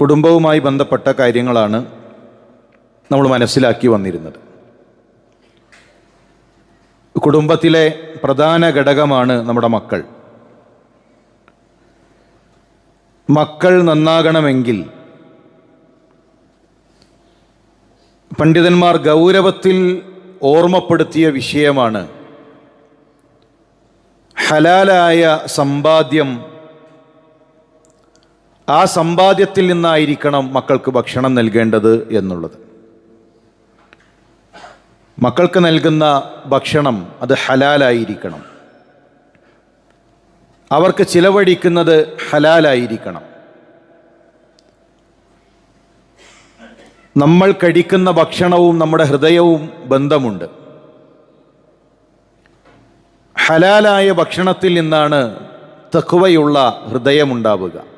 കുടുംബവുമായി ബന്ധപ്പെട്ട കാര്യങ്ങളാണ് നമ്മൾ മനസ്സിലാക്കി വന്നിരുന്നത്. കുടുംബത്തിലെ പ്രധാന ഘടകമാണ് നമ്മുടെ മക്കൾ. മക്കൾ നന്നാകണമെങ്കിൽ പണ്ഡിതന്മാർ ഗൗരവത്തിൽ ഓർമ്മപ്പെടുത്തിയ വിഷയമാണ് ഹലാലായ സമ്പാദ്യം ആ സമ്പാദ്യത്തിൽ നിന്നായിരിക്കണം മക്കൾക്ക് ഭക്ഷണം നൽകേണ്ടത് എന്നുള്ളത്. മക്കൾക്ക് നൽകുന്ന ഭക്ഷണം അത് ഹലാലായിരിക്കണം. അവർക്ക് ചിലവഴിക്കുന്നത് ഹലാലായിരിക്കണം. നമ്മൾ കഴിക്കുന്ന ഭക്ഷണവും നമ്മുടെ ഹൃദയവും ബന്ധമുണ്ട്. ഹലാലായ ഭക്ഷണത്തിൽ നിന്നാണ് തക്കുവയുള്ള ഹൃദയമുണ്ടാവുക.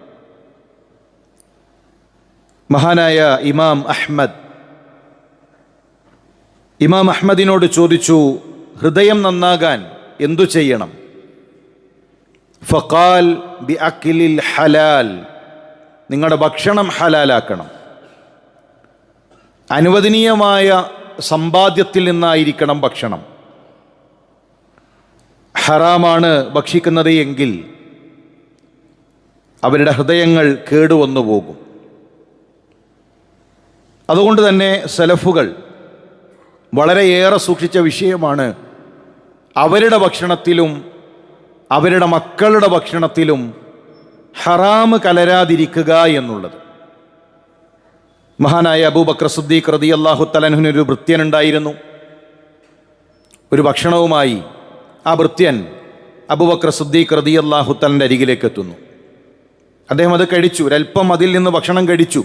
മഹാനായ ഇമാം അഹ്മദ്. ഇമാം അഹ്മദിനോട് ചോദിച്ചു ഹൃദയം നന്നാകാൻ എന്തു ചെയ്യണം? ഫക്കാൽ ബി അക്കിലിൽ ഹലാൽ നിങ്ങളുടെ ഭക്ഷണം ഹലാലാക്കണം. അനുവദനീയമായ സമ്പാദ്യത്തിൽ നിന്നായിരിക്കണം ഭക്ഷണം. ഹറാമാണ് ഭക്ഷിക്കുന്നത് എങ്കിൽ അവരുടെ ഹൃദയങ്ങൾ കേടുവന്നു പോകും അതുകൊണ്ട് തന്നെ സെലഫുകൾ വളരെയേറെ സൂക്ഷിച്ച വിഷയമാണ് അവരുടെ ഭക്ഷണത്തിലും അവരുടെ മക്കളുടെ ഭക്ഷണത്തിലും ഹറാമ് കലരാതിരിക്കുക എന്നുള്ളത്. മഹാനായ അബൂബക്ര സുദ്ദീഖ് റതി അള്ളാഹു തലനുവിനൊരു ഭൃത്യനുണ്ടായിരുന്നു ഒരു ഭക്ഷണവുമായി ആ വൃത്യൻ അബൂബക്കർ സുദ്ദീഖ് റതി അള്ളാഹു തലന്റെ അരികിലേക്ക് എത്തുന്നു അദ്ദേഹം അത് കഴിച്ചു. ഒരല്പം അതിൽ നിന്ന് ഭക്ഷണം കഴിച്ചു.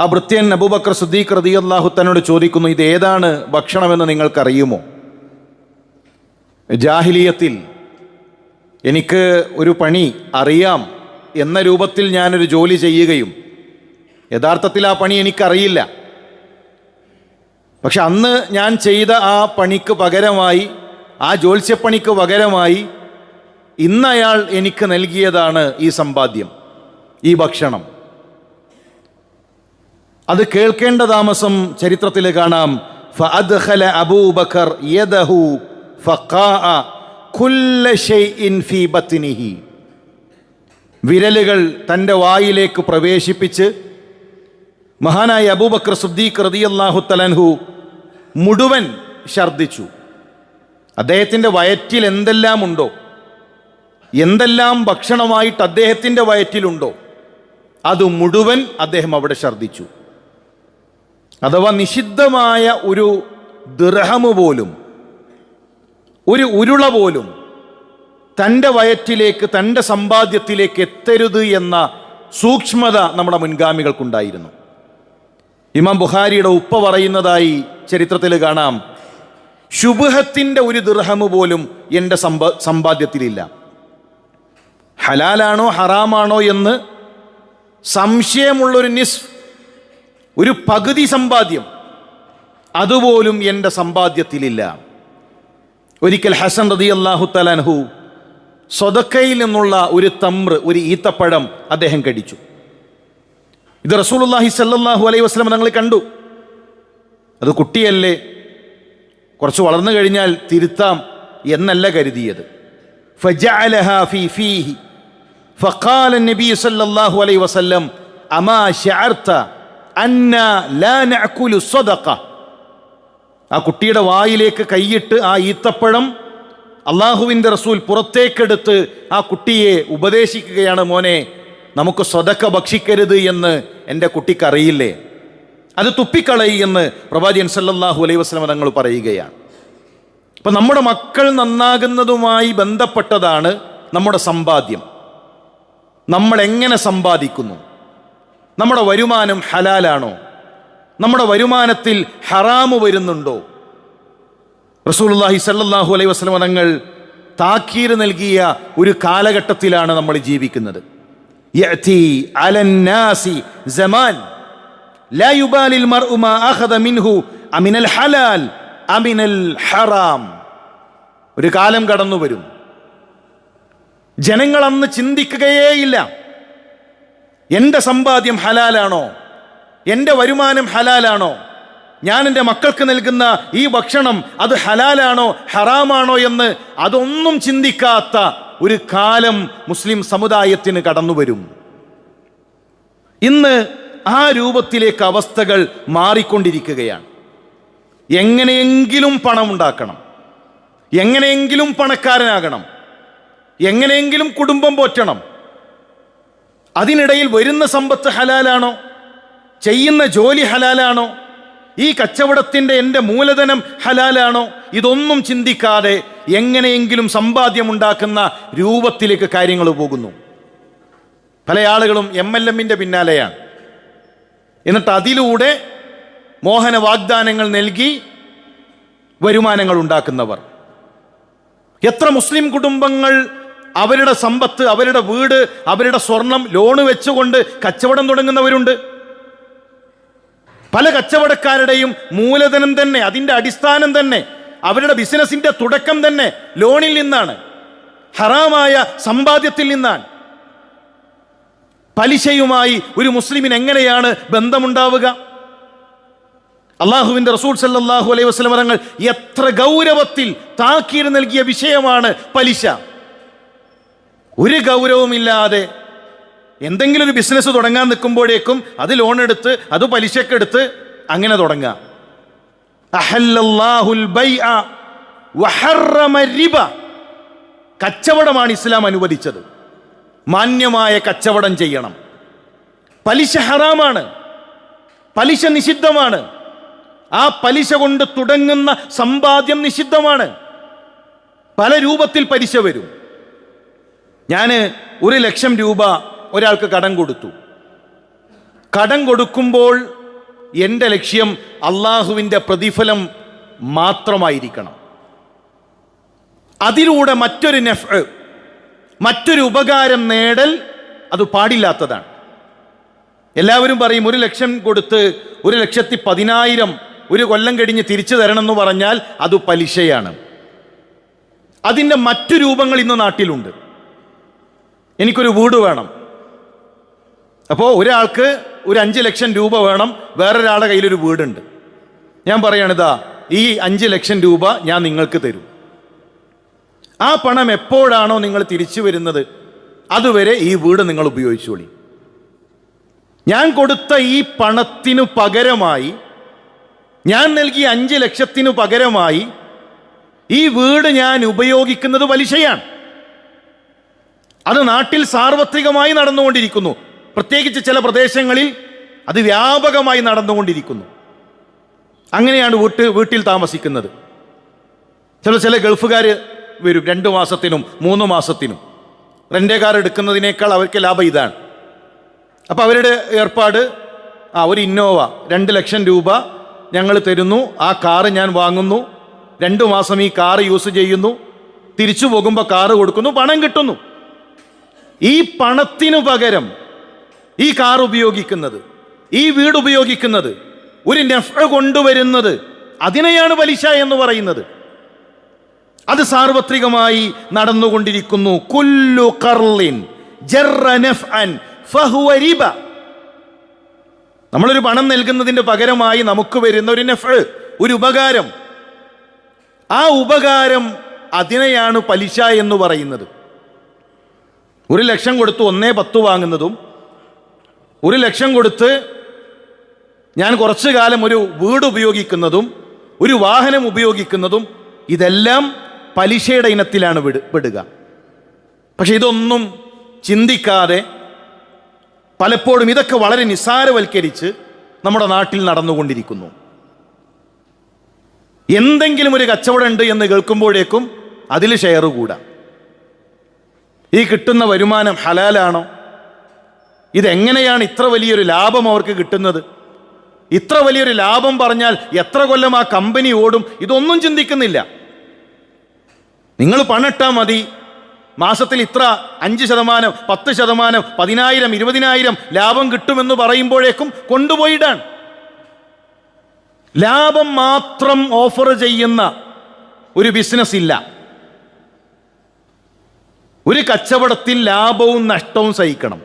ആ ഭൃത്യൻ അബൂബക്കർ സുദ്ദീഖ് റതി അള്ളാഹു തന്നോട് ചോദിക്കുന്നു ഇത് ഏതാണ് ഭക്ഷണമെന്ന് നിങ്ങൾക്കറിയുമോ? ജാഹിലിയത്തിൽ എനിക്ക് ഒരു പണി അറിയാം. എന്ന രൂപത്തിൽ ഞാനൊരു ജോലി ചെയ്യുകയും യഥാർത്ഥത്തിൽ ആ പണി എനിക്കറിയില്ല. പക്ഷെ അന്ന് ഞാൻ ചെയ്ത ആ പണിക്ക് പകരമായി ആ ജോത്സ്യപ്പണിക്ക് പകരമായി ഇന്നയാൾ എനിക്ക് നൽകിയതാണ് ഈ സമ്പാദ്യം ഈ ഭക്ഷണം. അത് കേൾക്കേണ്ട താമസം ചരിത്രത്തിൽ കാണാം. ഫഅദ്ഖല അബൂബക്കർ യദഹു ഫഖാഅ കുല്ല ഷൈഇൻ ഫീ ബത്നിഹി. വിരലുകൾ തന്റെ വായിലേക്ക് പ്രവേശിപ്പിച്ച് മഹാനായ അബൂബക്കർ സുദ്ദീഖ് റളിയല്ലാഹു തലൻഹു മുഴുവൻ ഛർദ്ദിച്ചു. അദ്ദേഹത്തിന്റെ വയറ്റിൽ എന്തെല്ലാം ഉണ്ടോ? എന്തെല്ലാം ഭക്ഷണമായിട്ട് അദ്ദേഹത്തിന്റെ വയറ്റിലുണ്ടോ? അത് മുഴുവൻ അദ്ദേഹം അവിടെ ഛർദ്ദിച്ചു. അഥവാ നിഷിദ്ധമായ ഒരു ദൃഹമ പോലും ഒരു ഉരുള പോലും തന്റെ വയറ്റിലേക്ക് തന്റെ സമ്പാദ്യത്തിലേക്ക് എത്തരുത് എന്ന സൂക്ഷ്മത നമ്മുടെ മുൻഗാമികൾക്കുണ്ടായിരുന്നു. ഇമാം ബുഹാരിയുടെ ഉപ്പ പറയുന്നതായി ചരിത്രത്തിൽ കാണാം ശുഭഹത്തിന്റെ ഒരു ദൃഹമ പോലും എന്റെ സമ്പ സമ്പാദ്യത്തിലില്ല. ഹലാലാണോ ഹറാമാണോ എന്ന് സംശയമുള്ളൊരു നിസ് ഒരു പകുതി സമ്പാദ്യം അതുപോലും എന്റെ സമ്പാദ്യത്തിലില്ല. ഒരിക്കൽ ഹസൻ റതി അള്ളാഹു തലാൻഹു സ്വതക്കയിൽ നിന്നുള്ള ഒരു തമ്ര് ഒരു ഈത്തപ്പഴം അദ്ദേഹം കടിച്ചു. ഇത് റസൂലുല്ലാഹി സല്ലാഹു അലൈഹി വസ്ലം ഞങ്ങൾ കണ്ടു. അത് കുട്ടിയല്ലേ കുറച്ച് വളർന്നു കഴിഞ്ഞാൽ തിരുത്താം എന്നല്ല കരുതിയത്. ഫഖാല ഫീഹി സല്ലല്ലാഹു അലൈഹി വസല്ലം അന്ന ലാനക്കുലു സ്വതക്ക ആ കുട്ടിയുടെ വായിലേക്ക് കൈയിട്ട് ആ ഈത്തപ്പഴം അള്ളാഹുവിന്റെ റസൂൽ പുറത്തേക്കെടുത്ത് ആ കുട്ടിയെ ഉപദേശിക്കുകയാണ് മോനെ നമുക്ക് സ്വതക്ക ഭക്ഷിക്കരുത് എന്ന് എന്റെ കുട്ടിക്കറിയില്ലേ? അത് തുപ്പിക്കളയെന്ന് പ്രവാചകൻ സല്ലാഹു അലൈഹി വസ്ലമ തങ്ങൾ പറയുകയാണ്. അപ്പം നമ്മുടെ മക്കൾ നന്നാകുന്നതുമായി ബന്ധപ്പെട്ടതാണ് നമ്മുടെ സമ്പാദ്യം. നമ്മൾ എങ്ങനെ സമ്പാദിക്കുന്നു? നമ്മുടെ വരുമാനം ഹലാലാണോ? നമ്മുടെ വരുമാനത്തിൽ ഹറാമ് വരുന്നുണ്ടോ? റസൂലുള്ളാഹി സല്ലല്ലാഹു അലൈഹി വസല്ലം തങ്ങൾ താക്കീര് നൽകിയ ഒരു കാലഘട്ടത്തിലാണ് നമ്മൾ ജീവിക്കുന്നത്. ഒരു കാലം കടന്നു വരും ജനങ്ങൾ അന്ന് ചിന്തിക്കുകയേയില്ല. എന്റെ സമ്പാദ്യം ഹലാലാണോ? എന്റെ വരുമാനം ഹലാലാണോ? ഞാൻ എന്റെ മക്കൾക്ക് നൽകുന്ന ഈ ഭക്ഷണം അത് ഹലാലാണോ ഹറാമാണോ എന്ന് അതൊന്നും ചിന്തിക്കാത്ത ഒരു കാലം മുസ്ലിം സമുദായത്തിന് കടന്നു വരും ഇന്ന് ആ രൂപത്തിലേക്ക് അവസ്ഥകൾ മാറിക്കൊണ്ടിരിക്കുകയാണ്. എങ്ങനെയെങ്കിലും പണം ഉണ്ടാക്കണം എങ്ങനെയെങ്കിലും പണക്കാരനാകണം. എങ്ങനെയെങ്കിലും കുടുംബം പോറ്റണം. അതിനിടയിൽ വരുന്ന സമ്പത്ത് ഹലാലാണോ? ചെയ്യുന്ന ജോലി ഹലാലാണോ? ഈ കച്ചവടത്തിന്റെ എന്റെ മൂലധനം ഹലാലാണോ? ഇതൊന്നും ചിന്തിക്കാതെ എങ്ങനെയെങ്കിലും സമ്പാദ്യമുണ്ടാക്കുന്ന രൂപത്തിലേക്ക് കാര്യങ്ങൾ പോകുന്നു. പല ആളുകളും എം എൽ എമ്മിന്റെ പിന്നാലെയാണ്. എന്നിട്ട് അതിലൂടെ മോഹന വാഗ്ദാനങ്ങൾ നൽകി വരുമാനങ്ങൾ ഉണ്ടാക്കുന്നവർ. എത്ര മുസ്ലിം കുടുംബങ്ങൾ അവരുടെ സമ്പത്ത് അവരുടെ വീട് അവരുടെ സ്വർണം ലോണ് വെച്ചുകൊണ്ട് കച്ചവടം തുടങ്ങുന്നവരുണ്ട്. പല കച്ചവടക്കാരുടെയും മൂലധനം തന്നെ അതിന്റെ അടിസ്ഥാനം തന്നെ അവരുടെ ബിസിനസിന്റെ തുടക്കം തന്നെ ലോണിൽ നിന്നാണ്. ഹറാമായ സമ്പാദ്യത്തിൽ നിന്നാണ്. പലിശയുമായി ഒരു മുസ്ലിമിന് എങ്ങനെയാണ് ബന്ധമുണ്ടാവുക? അള്ളാഹുവിന്റെ റസൂൽ സല്ലാഹു അലൈഹി വസല്ലം തങ്ങൾ എത്ര ഗൗരവത്തിൽ താക്കീര് നൽകിയ വിഷയമാണ് പലിശ. ഒരു ഗൗരവമില്ലാതെ എന്തെങ്കിലും ഒരു ബിസിനസ് തുടങ്ങാൻ നിൽക്കുമ്പോഴേക്കും അത് ലോൺ എടുത്ത് അത് പലിശക്കെടുത്ത് അങ്ങനെ തുടങ്ങാം. കച്ചവടമാണ് ഇസ്ലാം അനുവദിച്ചത്. മാന്യമായ കച്ചവടം ചെയ്യണം. പലിശ ഹറാമാണ്. പലിശ നിഷിദ്ധമാണ്. ആ പലിശ കൊണ്ട് തുടങ്ങുന്ന സമ്പാദ്യം നിഷിദ്ധമാണ്. പല രൂപത്തിൽ പലിശ വരും. ഞാൻ ഒരു ലക്ഷം രൂപ ഒരാൾക്ക് കടം കൊടുത്തു. കടം കൊടുക്കുമ്പോൾ എന്റെ ലക്ഷ്യം അള്ളാഹുവിന്റെ പ്രതിഫലം മാത്രമായിരിക്കണം. അതിലൂടെ മറ്റൊരു നെഫ് മറ്റൊരു ഉപകാരം നേടൽ അത് പാടില്ലാത്തതാണ്. എല്ലാവരും പറയും ഒരു ലക്ഷം കൊടുത്ത് ഒരു ലക്ഷത്തി പതിനായിരം ഒരു കൊല്ലം കഴിഞ്ഞ് തിരിച്ചു തരണം എന്ന് പറഞ്ഞാൽ അത് പലിശയാണ്. അതിന്റെ മറ്റു രൂപങ്ങൾ ഇന്ന് നാട്ടിലുണ്ട്. എനിക്കൊരു വീട് വേണം. അപ്പോൾ ഒരാൾക്ക് ഒരു അഞ്ച് ലക്ഷം രൂപ വേണം വേറൊരാളുടെ കയ്യിലൊരു വീടുണ്ട്. ഞാൻ പറയണിതാ ഈ അഞ്ച് ലക്ഷം രൂപ ഞാൻ നിങ്ങൾക്ക് തരും. ആ പണം എപ്പോഴാണോ നിങ്ങൾ തിരിച്ചു വരുന്നത് അതുവരെ ഈ വീട് നിങ്ങൾ ഉപയോഗിച്ചോളി. ഞാൻ കൊടുത്ത ഈ പണത്തിനു പകരമായി ഞാൻ നൽകിയ അഞ്ച് ലക്ഷത്തിനു പകരമായി ഈ വീട് ഞാൻ ഉപയോഗിക്കുന്നത് പലിശയാണ് അത് നാട്ടിൽ സാർവത്രികമായി നടന്നുകൊണ്ടിരിക്കുന്നു. പ്രത്യേകിച്ച് ചില പ്രദേശങ്ങളിൽ അത് വ്യാപകമായി നടന്നുകൊണ്ടിരിക്കുന്നു. അങ്ങനെയാണ് വീട്ട് വീട്ടിൽ താമസിക്കുന്നത്. ചില ചില ഗൾഫുകാർ വരും രണ്ട് മാസത്തിനും മൂന്ന് മാസത്തിനും. റെന്റെ കാർ എടുക്കുന്നതിനേക്കാൾ അവർക്ക് ലാഭം ഇതാണ്. അപ്പോൾ അവരുടെ ഏർപ്പാട് ആ ഒരു ഇന്നോവ രണ്ട് ലക്ഷം രൂപ ഞങ്ങൾ തരുന്നു. ആ കാറ് ഞാൻ വാങ്ങുന്നു. രണ്ട് മാസം ഈ കാറ് യൂസ് ചെയ്യുന്നു. തിരിച്ചു പോകുമ്പോൾ കാറ് കൊടുക്കുന്നു. പണം കിട്ടുന്നു. ഈ പണത്തിനു പകരം ഈ കാർ ഉപയോഗിക്കുന്നത് ഈ വീട് ഉപയോഗിക്കുന്നത് ഒരു നെഫ് കൊണ്ടുവരുന്നത് അതിനെയാണ് പലിശ എന്ന് പറയുന്നത്. അത് സാർവത്രികമായി നടന്നുകൊണ്ടിരിക്കുന്നു. കുല്ലു കർലിൻ നമ്മളൊരു പണം നൽകുന്നതിന്റെ പകരമായി നമുക്ക് വരുന്ന ഒരു നെഫ് ഒരു ഉപകാരം. ആ ഉപകാരം അതിനെയാണ് പലിശ എന്ന് പറയുന്നത്. ഒരു ലക്ഷം കൊടുത്ത് ഒന്നേ പത്ത് വാങ്ങുന്നതും ഒരു ലക്ഷം കൊടുത്ത് ഞാൻ കുറച്ചു കാലം ഒരു വീട് ഉപയോഗിക്കുന്നതും ഒരു വാഹനം ഉപയോഗിക്കുന്നതും ഇതെല്ലാം പലിശയുടെ ഇനത്തിലാണ് വിട് പെടുക പക്ഷെ ഇതൊന്നും ചിന്തിക്കാതെ പലപ്പോഴും ഇതൊക്കെ വളരെ നിസ്സാരവൽക്കരിച്ച് നമ്മുടെ നാട്ടിൽ നടന്നുകൊണ്ടിരിക്കുന്നു. എന്തെങ്കിലും ഒരു കച്ചവടം ഉണ്ട് എന്ന് കേൾക്കുമ്പോഴേക്കും അതിൽ ഷെയർ കൂടാം. ഈ കിട്ടുന്ന വരുമാനം ഹലാലാണോ? ഇതെങ്ങനെയാണ് ഇത്ര വലിയൊരു ലാഭം അവർക്ക് കിട്ടുന്നത്? ഇത്ര വലിയൊരു ലാഭം പറഞ്ഞാൽ എത്ര കൊല്ലം ആ കമ്പനി ഓടും? ഇതൊന്നും ചിന്തിക്കുന്നില്ല. നിങ്ങൾ പണിട്ടാൽ മതി. മാസത്തിൽ ഇത്ര അഞ്ച് ശതമാനം പത്ത് ശതമാനം പതിനായിരം ഇരുപതിനായിരം ലാഭം കിട്ടുമെന്ന് പറയുമ്പോഴേക്കും കൊണ്ടുപോയിടാൻ ലാഭം മാത്രം ഓഫർ ചെയ്യുന്ന ഒരു ബിസിനസ് ഇല്ല ഒരു കച്ചവടത്തിൽ ലാഭവും നഷ്ടവും സഹിക്കണം.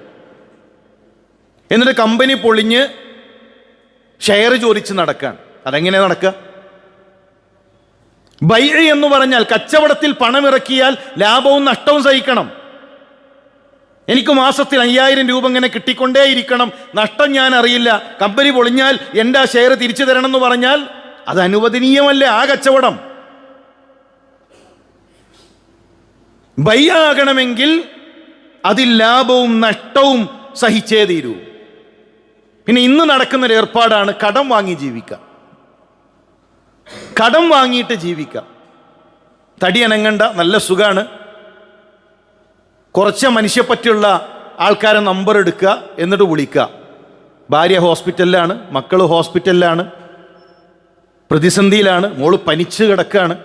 എന്നിട്ട് കമ്പനി പൊളിഞ്ഞ് ഷെയർ ചോദിച്ച് നടക്കാൻ അതെങ്ങനെ നടക്കുക? ബൈ എന്ന് പറഞ്ഞാൽ കച്ചവടത്തിൽ പണമിറക്കിയാൽ ലാഭവും നഷ്ടവും സഹിക്കണം. എനിക്ക് മാസത്തിൽ അയ്യായിരം രൂപ ഇങ്ങനെ കിട്ടിക്കൊണ്ടേയിരിക്കണം. നഷ്ടം ഞാൻ അറിയില്ല കമ്പനി പൊളിഞ്ഞാൽ എന്റെ ആ ഷെയർ തിരിച്ചു തരണം എന്ന് പറഞ്ഞാൽ അത് അനുവദനീയമല്ലേ ആ കച്ചവടം? ബൈ ആകണമെങ്കിൽ അതിൽ ലാഭവും നഷ്ടവും സഹിച്ചേ തീരൂ. പിന്നെ ഇന്ന് നടക്കുന്നൊരു ഏർപ്പാടാണ് കടം വാങ്ങി ജീവിക്കാം കടം വാങ്ങിയിട്ട് ജീവിക്കാം തടി അനങ്ങണ്ട നല്ല സുഖമാണ് കുറച്ച് മനുഷ്യപ്പറ്റിയുള്ള ആൾക്കാരെ നമ്പർ എടുക്കുക എന്നിട്ട് വിളിക്കുക. ഭാര്യ ഹോസ്പിറ്റലിലാണ് മക്കൾ ഹോസ്പിറ്റലിലാണ് പ്രതിസന്ധിയിലാണ് മോൾ പനിച്ച് കിടക്കുകയാണ്.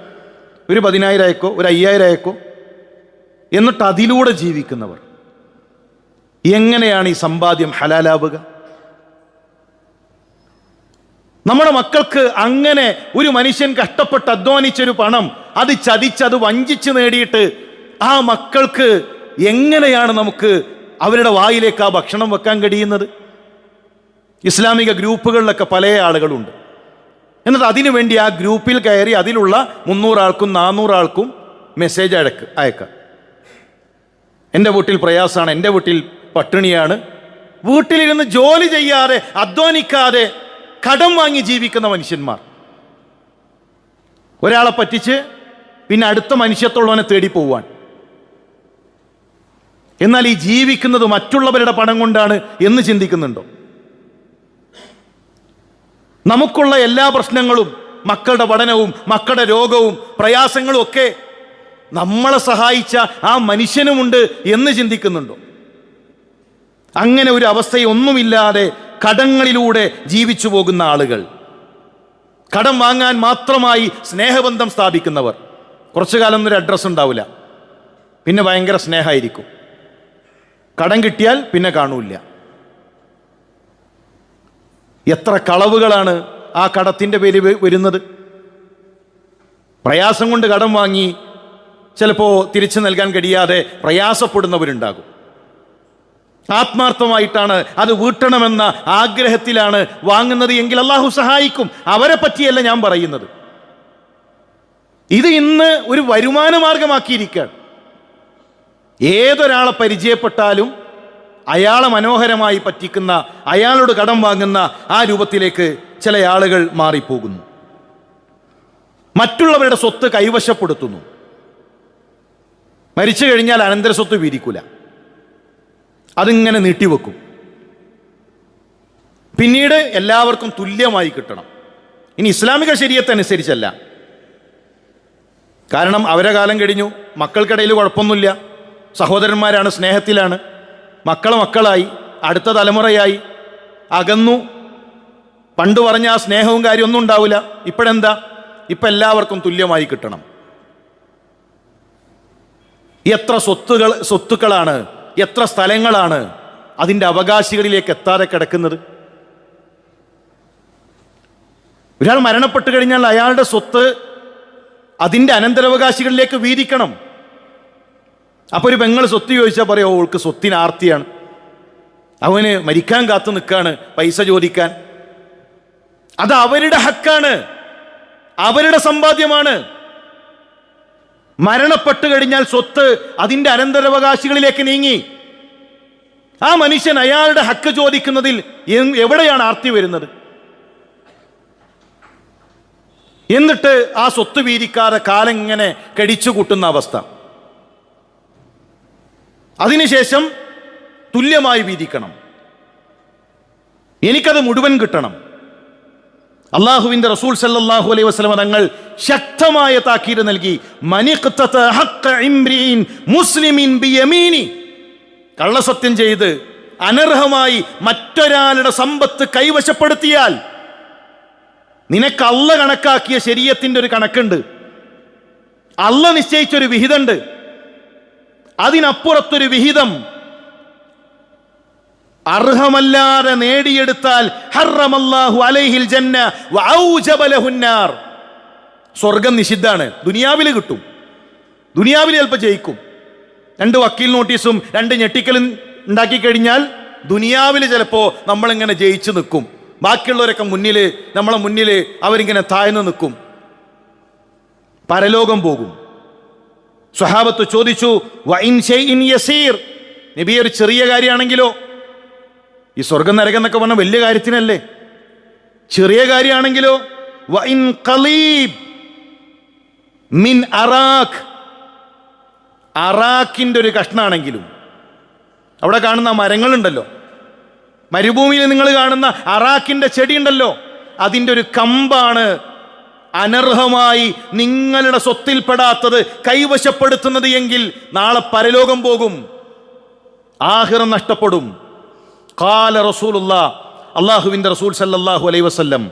ഒരു പതിനായിരം അയക്കോ ഒരു അയ്യായിരം അയക്കോ എന്നിട്ട് അതിലൂടെ ജീവിക്കുന്നവർ. എങ്ങനെയാണ് ഈ സമ്പാദ്യം ഹലാലാവുക? നമ്മുടെ മക്കൾക്ക് അങ്ങനെ ഒരു മനുഷ്യൻ കഷ്ടപ്പെട്ട് അധ്വാനിച്ചൊരു പണം അത് ചതിച്ച് അത് വഞ്ചിച്ച് നേടിയിട്ട് ആ മക്കൾക്ക് എങ്ങനെയാണ് നമുക്ക് അവരുടെ വായിലേക്ക് ആ ഭക്ഷണം വെക്കാൻ കഴിയുന്നത്? ഇസ്ലാമിക ഗ്രൂപ്പുകളിലൊക്കെ പല ആളുകളുണ്ട്. എന്നിട്ട് അതിനുവേണ്ടി ആ ഗ്രൂപ്പിൽ കയറി അതിലുള്ള മുന്നൂറാൾക്കും നാനൂറാൾക്കും മെസ്സേജ് അയക്ക അയക്കാം. എന്റെ വീട്ടിൽ പ്രയാസമാണ് എന്റെ വീട്ടിൽ പട്ടിണിയാണ്. വീട്ടിലിരുന്ന് ജോലി ചെയ്യാതെ അധ്വാനിക്കാതെ കടം വാങ്ങി ജീവിക്കുന്ന മനുഷ്യന്മാർ. ഒരാളെ പറ്റിച്ച് പിന്നെ അടുത്ത മനുഷ്യത്തുള്ളവനെ തേടി പോവാൻ. എന്നാൽ ഈ ജീവിക്കുന്നത് മറ്റുള്ളവരുടെ പണം കൊണ്ടാണ് എന്ന് ചിന്തിക്കുന്നുണ്ടോ? നമുക്കുള്ള എല്ലാ പ്രശ്നങ്ങളും മക്കളുടെ പഠനവും മക്കളുടെ രോഗവും പ്രയാസങ്ങളും ഒക്കെ നമ്മളെ സഹായിച്ച ആ മനുഷ്യനുമുണ്ട് എന്ന് ചിന്തിക്കുന്നുണ്ടോ? അങ്ങനെ ഒരു അവസ്ഥയൊന്നുമില്ലാതെ കടങ്ങളിലൂടെ ജീവിച്ചു പോകുന്ന ആളുകൾ. കടം വാങ്ങാൻ മാത്രമായി സ്നേഹബന്ധം സ്ഥാപിക്കുന്നവർ. കുറച്ചു കാലം ഒരു അഡ്രസ്സ് ഉണ്ടാവില്ല. പിന്നെ ഭയങ്കര സ്നേഹമായിരിക്കും. കടം കിട്ടിയാൽ പിന്നെ കാണൂല്ല. എത്ര കളവുകളാണ് ആ കടത്തിന്റെ പേര് വരുന്നത്? പ്രയാസം കൊണ്ട് കടം വാങ്ങി ചിലപ്പോൾ തിരിച്ചു നൽകാൻ കഴിയാതെ പ്രയാസപ്പെടുന്നവരുണ്ടാകും. ആത്മാർത്ഥമായിട്ടാണ് അത് വീട്ടണമെന്ന ആഗ്രഹത്തിലാണ് വാങ്ങുന്നത് എങ്കിൽ അള്ളാഹു സഹായിക്കും. അവരെ പറ്റിയല്ല ഞാൻ പറയുന്നത്. ഇത് ഇന്ന് ഒരു വരുമാന മാർഗമാക്കിയിരിക്കുകയാണ് ഏതൊരാളെ പരിചയപ്പെട്ടാലും അയാളെ മനോഹരമായി പറ്റിക്കുന്ന അയാളോട് കടം വാങ്ങുന്ന ആ രൂപത്തിലേക്ക് ചില ആളുകൾ മാറിപ്പോകുന്നു. മറ്റുള്ളവരുടെ സ്വത്ത് കൈവശപ്പെടുത്തുന്നു. മരിച്ചു കഴിഞ്ഞാൽ അനന്തര സ്വത്ത് വീരിക്കൂല അതിങ്ങനെ നീട്ടിവെക്കും. പിന്നീട് എല്ലാവർക്കും തുല്യമായി കിട്ടണം. ഇനി ഇസ്ലാമിക ശരീരത്തനുസരിച്ചല്ല കാരണം അവരെ കാലം കഴിഞ്ഞു മക്കൾക്കിടയിൽ കുഴപ്പമൊന്നുമില്ല. സഹോദരന്മാരാണ് സ്നേഹത്തിലാണ്. മക്കൾ മക്കളായി അടുത്ത തലമുറയായി. അകന്നു. പണ്ട് പറഞ്ഞ ആ സ്നേഹവും കാര്യമൊന്നും ഉണ്ടാവില്ല. ഇപ്പോഴെന്താ? ഇപ്പം എല്ലാവർക്കും തുല്യമായി കിട്ടണം. എത്ര സ്വത്തുകൾ സ്വത്തുക്കളാണ് എത്ര സ്ഥലങ്ങളാണ് അതിന്റെ അവകാശികളിലേക്ക് എത്താതെ കിടക്കുന്നത്? ഒരാൾ മരണപ്പെട്ടു കഴിഞ്ഞാൽ അയാളുടെ സ്വത്ത് അതിന്റെ അനന്തരാവകാശികളിലേക്ക് വീതിക്കണം. അപ്പോൾ ഒരു പെങ്ങൾ സ്വത്ത് ചോദിച്ചാൽ പറയോ ഓൾക്ക് സ്വത്തിന് ആർത്തിയാണ്. അവന് മരിക്കാൻ കാത്തു നിൽക്കാണ് പൈസ ചോദിക്കാൻ. അത് അവരുടെ ഹക്കാണ്. അവരുടെ സമ്പാദ്യമാണ്. മരണപ്പെട്ടു കഴിഞ്ഞാൽ സ്വത്ത് അതിന്റെ അനന്തരാവകാശികളിലേക്ക് നീങ്ങി. ആ മനുഷ്യൻ അയാളുടെ ഹക്ക് ചോദിക്കുന്നതിൽ എവിടെയാണ് ആർത്തി വരുന്നത്? എന്നിട്ട് ആ സ്വത്ത് വീതിക്കാതെ കാലം ഇങ്ങനെ കടിച്ചു കൂട്ടുന്ന അവസ്ഥ. അതിനുശേഷം തുല്യമായി വീതിക്കണം. എനിക്കത് മുഴുവൻ കിട്ടണം. അള്ളാഹുവിന്റെ റസൂൽ സല്ലാഹു അലൈഹി വസ്ലമ തങ്ങൾ ശക്തമായ താക്കീത് നൽകി. മുസ്ലിമിൻ കള്ളസത്യം ചെയ്ത് അനർഹമായി മറ്റൊരാളുടെ സമ്പത്ത് കൈവശപ്പെടുത്തിയാൽ നിനക്ക് അള്ള കണക്കാക്കിയ ശരീരത്തിന്റെ ഒരു കണക്കുണ്ട്. അള്ള നിശ്ചയിച്ചൊരു വിഹിതമുണ്ട് അതിനപ്പുറത്തൊരു വിഹിതം അർഹമല്ലാതെ നേടിയെടുത്താൽ ഹർറമല്ലാഹു അലൈഹിൽ ജന്ന വഔജബ ലഹുന്നാർ സ്വർഗം നിഷിദ്ധാണ് ദുനിയാവിൽ കിട്ടും. ദുനിയാവിൽ ചിലപ്പോൾ ജയിക്കും. രണ്ട് വക്കീൽ നോട്ടീസും രണ്ട് ഞെട്ടിക്കലും ഉണ്ടാക്കി കഴിഞ്ഞാൽ ദുനിയാവിൽ ചിലപ്പോൾ നമ്മളിങ്ങനെ ജയിച്ചു നിൽക്കും. ബാക്കിയുള്ളവരൊക്കെ മുന്നിൽ നമ്മളെ മുന്നിൽ അവരിങ്ങനെ താഴ്ന്നു നിൽക്കും. പരലോകം പോകും. സ്വഹാബത്ത് ചോദിച്ചു "വഇൻ ഷൈഇൻ യസീർ. നബി ഒരു ചെറിയ കാര്യമാണെങ്കിലോ? ഈ സ്വർഗം നരകം എന്നൊക്കെ പറഞ്ഞാൽ വലിയ കാര്യത്തിനല്ലേ? ചെറിയ കാര്യമാണെങ്കിലോ വൈൻ ഖലീബ് മിൻ അറാഖ്. അറാഖിന്റെ ഒരു കഷ്ണാണെങ്കിലും. അവിടെ കാണുന്ന മരങ്ങളുണ്ടല്ലോ. മരുഭൂമിയിൽ നിങ്ങൾ കാണുന്ന അറാഖിന്റെ ചെടിയുണ്ടല്ലോ. അതിന്റെ ഒരു കമ്പാണ് അനർഹമായി നിങ്ങളുടെ സ്വത്തിൽപ്പെടാത്തത് കൈവശപ്പെടുത്തുന്നത് എങ്കിൽ നാളെ പരലോകം പോകും. ആഹിറം നഷ്ടപ്പെടും. കാല റസൂലുള്ള അള്ളാഹുവിന്റെ റസൂൽ സല്ലാഹു അലൈ വസല്ലം.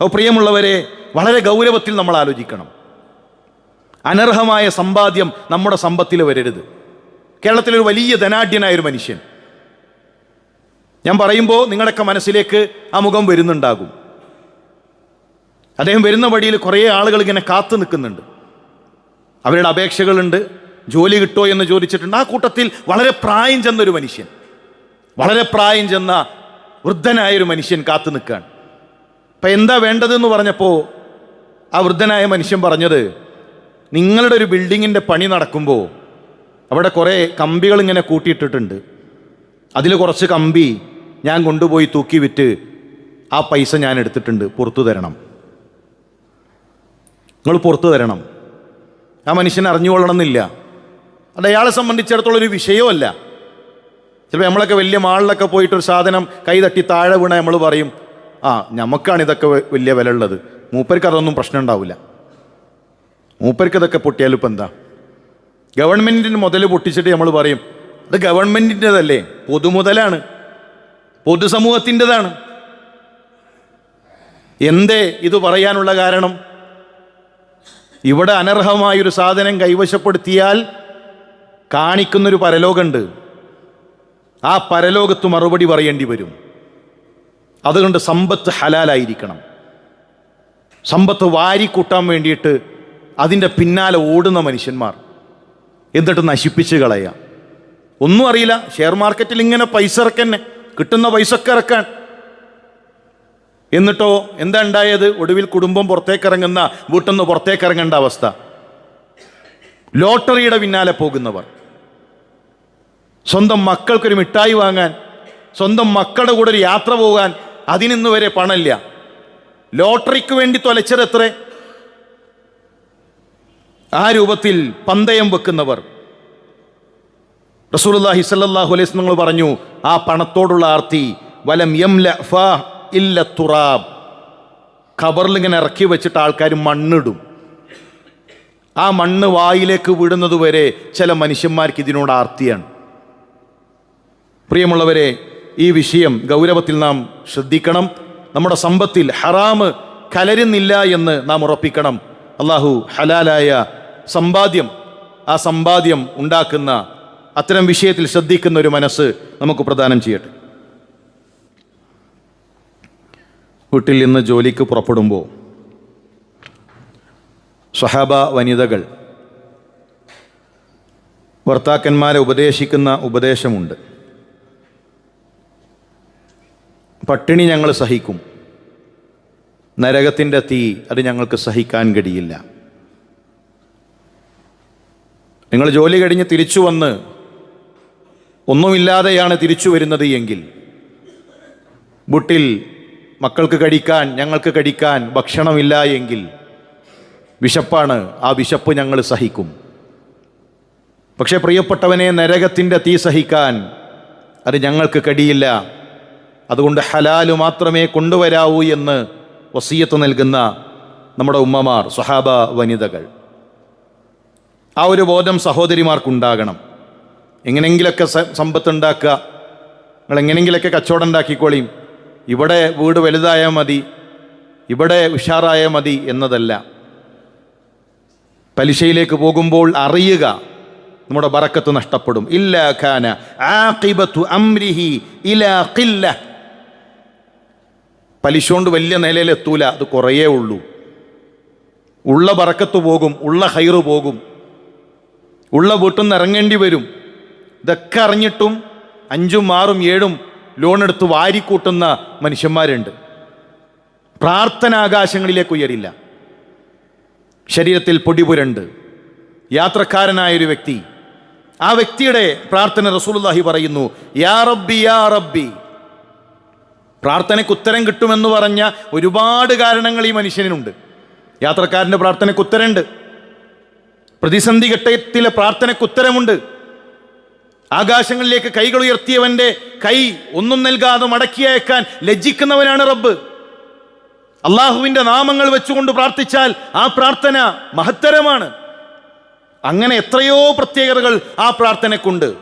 അപ്പോൾ പ്രിയമുള്ളവരെ വളരെ ഗൗരവത്തിൽ നമ്മൾ ആലോചിക്കണം. അനർഹമായ സമ്പാദ്യം നമ്മുടെ സമ്പത്തിൽ വരരുത്. കേരളത്തിലൊരു വലിയ ധനാഢ്യനായ ഒരു മനുഷ്യൻ. ഞാൻ പറയുമ്പോൾ നിങ്ങളുടെയൊക്കെ മനസ്സിലേക്ക് ആ മുഖം വരുന്നുണ്ടാകും. അദ്ദേഹം വരുന്ന വഴിയിൽ കുറേ ആളുകൾ ഇങ്ങനെ കാത്തു നിൽക്കുന്നുണ്ട്. അവരുടെ അപേക്ഷകളുണ്ട്. ജോലി കിട്ടോ എന്ന് ചോദിച്ചിട്ടുണ്ട്. ആ കൂട്ടത്തിൽ വളരെ പ്രായം ചെന്നൊരു മനുഷ്യൻ. വളരെ പ്രായം ചെന്ന വൃദ്ധനായൊരു മനുഷ്യൻ കാത്തു നിൽക്കുകയാണ്. അപ്പം എന്താ വേണ്ടതെന്ന് പറഞ്ഞപ്പോൾ ആ വൃദ്ധനായ മനുഷ്യൻ പറഞ്ഞത് നിങ്ങളുടെ ഒരു ബിൽഡിങ്ങിന്റെ പണി നടക്കുമ്പോൾ അവിടെ കുറേ കമ്പികൾ ഇങ്ങനെ കൂട്ടിയിട്ടിട്ടുണ്ട്. അതിൽ കുറച്ച് കമ്പി ഞാൻ കൊണ്ടുപോയി തൂക്കി വിറ്റ് ആ പൈസ ഞാൻ എടുത്തിട്ടുണ്ട്. പുറത്തു തരണം. നിങ്ങൾ പുറത്തു തരണം. ആ മനുഷ്യൻ അറിഞ്ഞുകൊള്ളണമെന്നില്ല. അത് അയാളെ സംബന്ധിച്ചിടത്തോളം ഒരു വിഷയമല്ല. ചിലപ്പോൾ നമ്മളൊക്കെ വലിയ മാളിലൊക്കെ പോയിട്ട് ഒരു സാധനം കൈ തട്ടി താഴെ വീണ നമ്മൾ പറയും ആ നമുക്കാണ് ഇതൊക്കെ വലിയ വില ഉള്ളത് മൂപ്പർക്ക് അതൊന്നും പ്രശ്നം ഉണ്ടാവില്ല മൂപ്പർക്ക് ഇതൊക്കെ പൊട്ടിയാലും ഇപ്പം എന്താ? ഗവൺമെന്റിന് മുതൽ പൊട്ടിച്ചിട്ട് നമ്മൾ പറയും അത് ഗവൺമെന്റിന്റെതല്ലേ പൊതുമുതലാണ്. പൊതുസമൂഹത്തിന്റെതാണ് എന്തേ ഇത് പറയാനുള്ള കാരണം? ഇവിടെ അനർഹമായൊരു സാധനം കൈവശപ്പെടുത്തിയാൽ കാണിക്കുന്നൊരു പരലോകമുണ്ട്. ആ പരലോകത്ത് മറുപടി പറയേണ്ടി വരും. അതുകൊണ്ട് സമ്പത്ത് ഹലാലായിരിക്കണം. സമ്പത്ത് വാരിക്കൂട്ടാൻ വേണ്ടിയിട്ട് അതിന്റെ പിന്നാലെ ഓടുന്ന മനുഷ്യന്മാർ. എന്നിട്ട് നശിപ്പിച്ച് കളയാം. ഒന്നും അറിയില്ല. ഷെയർ മാർക്കറ്റിൽ ഇങ്ങനെ പൈസ ഇറക്കന്നെ. കിട്ടുന്ന പൈസ ഒക്കെ ഇറക്കാൻ. എന്നിട്ടോ എന്താ ഉണ്ടായത്? ഒടുവിൽ കുടുംബം പുറത്തേക്കിറങ്ങുന്ന വീട്ടിൽ നിന്ന് പുറത്തേക്കിറങ്ങേണ്ട അവസ്ഥ. ലോട്ടറിയുടെ പിന്നാലെ പോകുന്നവർ. സ്വന്തം മക്കൾക്കൊരു മിഠായി വാങ്ങാൻ സ്വന്തം മക്കളുടെ കൂടെ ഒരു യാത്ര പോകാൻ അതിനിന്ന് വരെ പണമില്ല. ലോട്ടറിക്ക് വേണ്ടി തൊലച്ചത് എത്ര? ആ രൂപത്തിൽ പന്തയം വെക്കുന്നവർ. റസൂലുള്ളാഹി സ്വല്ലല്ലാഹു അലൈഹി വസല്ലം നിങ്ങൾ പറഞ്ഞു ആ പണത്തോടുള്ള ആർത്തി വലം യംല ഇല്ല തുറാബ്. ഖബറിൽ ഇങ്ങനെ ഇറക്കി വെച്ചിട്ട് ആൾക്കാർ മണ്ണിടും. ആ മണ്ണ് വായിലേക്ക് വിടുന്നത് വരെ ചില മനുഷ്യന്മാർക്ക് ഇതിനോട് ആർത്തിയാണ്. പ്രിയമുള്ളവരെ ഈ വിഷയം ഗൗരവത്തിൽ നാം ശ്രദ്ധിക്കണം. നമ്മുടെ സമ്പത്തിൽ ഹറാമ് കലരുന്നില്ല എന്ന് നാം ഉറപ്പിക്കണം. അള്ളാഹു ഹലാലായ സമ്പാദ്യം ആ സമ്പാദ്യം ഉണ്ടാക്കുന്ന അത്തരം വിഷയത്തിൽ ശ്രദ്ധിക്കുന്ന ഒരു മനസ്സ് നമുക്ക് പ്രദാനം ചെയ്യട്ടെ. വീട്ടിൽ നിന്ന് ജോലിക്ക് പുറപ്പെടുമ്പോൾ സ്വഹാബ വനിതകൾ ഭർത്താക്കന്മാരെ ഉപദേശിക്കുന്ന ഉപദേശമുണ്ട്. പട്ടിണി ഞങ്ങൾ സഹിക്കും. നരകത്തിന്റെ തീ അത് ഞങ്ങൾക്ക് സഹിക്കാൻ കഴിയില്ല. നിങ്ങൾ ജോലി കഴിഞ്ഞ് തിരിച്ചു വന്ന് ഒന്നുമില്ലാതെയാണ് തിരിച്ചു വരുന്നത് എങ്കിൽ ബുട്ടിൽ മക്കൾക്ക് കഴിക്കാൻ ഞങ്ങൾക്ക് കഴിക്കാൻ ഭക്ഷണമില്ല എങ്കിൽ വിശപ്പാണ്. ആ വിശപ്പ് ഞങ്ങൾ സഹിക്കും. പക്ഷേ പ്രിയപ്പെട്ടവനെ നരകത്തിന്റെ തീ സഹിക്കാൻ അത് ഞങ്ങൾക്ക് കഴിയില്ല. അതുകൊണ്ട് ഹലാൽ മാത്രമേ കൊണ്ടുവരാവൂ എന്ന് വസീയത്ത് നൽകുന്ന നമ്മുടെ ഉമ്മമാർ സ്വഹാബ വനിതകൾ. ആ ഒരു ബോധം സഹോദരിമാർക്കുണ്ടാകണം. എങ്ങനെങ്കിലൊക്കെ സ- സമ്പത്ത് ഉണ്ടാക്കുക നിങ്ങൾ എങ്ങനെങ്കിലൊക്കെ കച്ചവടം ഉണ്ടാക്കിക്കോളിയും ഇവിടെ വീട് വലുതായാൽ മതി. ഇവിടെ ഉഷാറായാൽ മതി എന്നതല്ല. പലിശയിലേക്ക് പോകുമ്പോൾ അറിയുക നമ്മുടെ ബറക്കത്ത് നഷ്ടപ്പെടും. ഇല്ല ഖാന ആഖിബത്തു അംരിഹി ഇലാ ഖില്ല. പലിശ കൊണ്ട് വലിയ നിലയിലെത്തൂല അത് കുറയേ ഉള്ളൂ. ഉള്ള പറക്കത്ത് പോകും ഉള്ള ഹൈറ് പോകും. ഉള്ള വീട്ടിൽ നിന്ന് ഇറങ്ങേണ്ടി വരും. ഇതൊക്കെ അറിഞ്ഞിട്ടും അഞ്ചും ആറും ഏഴും ലോൺ എടുത്ത് വാരിക്കൂട്ടുന്ന മനുഷ്യന്മാരുണ്ട്. പ്രാർത്ഥന ആകാശങ്ങളിലേക്ക് ഉയരില്ല. ശരീരത്തിൽ പൊടിപുരണ്ട്. യാത്രക്കാരനായൊരു വ്യക്തി. ആ വ്യക്തിയുടെ പ്രാർത്ഥന റസൂലുള്ളാഹി പറയുന്നു യാ റബ്ബി യാ റബ്ബി. പ്രാർത്ഥനയ്ക്ക് ഉത്തരം കിട്ടുമെന്ന് പറഞ്ഞ ഒരുപാട് കാരണങ്ങൾ ഈ മനുഷ്യനുണ്ട് യാത്രക്കാരന്റെ പ്രാർത്ഥനയ്ക്ക് ഉത്തരമുണ്ട്. പ്രതിസന്ധി ഘട്ടത്തിലെ പ്രാർത്ഥനയ്ക്ക് ഉത്തരമുണ്ട്. ആകാശങ്ങളിലേക്ക് കൈകൾ ഉയർത്തിയവന്റെ കൈ ഒന്നും നൽകാതെ മടക്കി അയക്കാൻ ലജ്ജിക്കുന്നവനാണ് റബ്ബ്. അള്ളാഹുവിന്റെ നാമങ്ങൾ വെച്ചുകൊണ്ട് പ്രാർത്ഥിച്ചാൽ ആ പ്രാർത്ഥന മഹത്തരമാണ്. അങ്ങനെ എത്രയോ പ്രത്യേകതകൾ ആ പ്രാർത്ഥനക്കുണ്ട്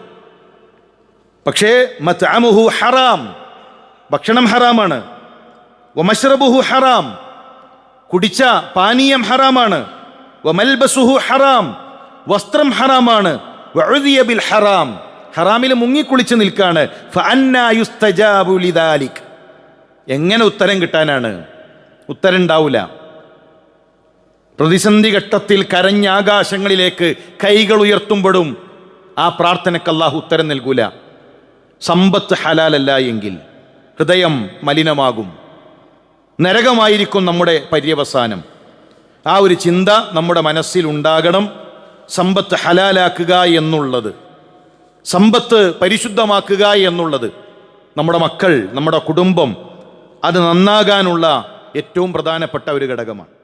പക്ഷേ മത്അമുഹു ഹറാം. ഭക്ഷണം ഹറാമാണ്. വമശ്രബുഹു ഹറാം. കുടിച്ച പാനീയം ഹറാമാണ്. വമൽബസുഹു ഹറാം. വസ്ത്രം ഹറാമാണ്. ബിൽ ഹറാം. ഹറാമിൽ മുങ്ങിക്കുളിച്ച് നിൽക്കാണ്. എങ്ങനെ ഉത്തരം കിട്ടാനാണ്? ഉത്തരം ഉണ്ടാവില്ല പ്രതിസന്ധി ഘട്ടത്തിൽ കരഞ്ഞ ആകാശങ്ങളിലേക്ക് കൈകൾ ഉയർത്തുമ്പോഴും ആ പ്രാർത്ഥനയ്ക്ക് അള്ളാഹു ഉത്തരം നൽകൂല. സമ്പത്ത് ഹലാലല്ല എങ്കിൽ. ഹൃദയം മലിനമാകും. നരകമായിരിക്കും നമ്മുടെ പര്യവസാനം. ആ ഒരു ചിന്ത നമ്മുടെ മനസ്സിൽ ഉണ്ടാകണം. സമ്പത്ത് ഹലാലാക്കുക എന്നുള്ളത്. സമ്പത്ത് പരിശുദ്ധമാക്കുക എന്നുള്ളത്. നമ്മുടെ മക്കൾ നമ്മുടെ കുടുംബം അത് നന്നാകാനുള്ള ഏറ്റവും പ്രധാനപ്പെട്ട ഒരു ഘടകമാണ്.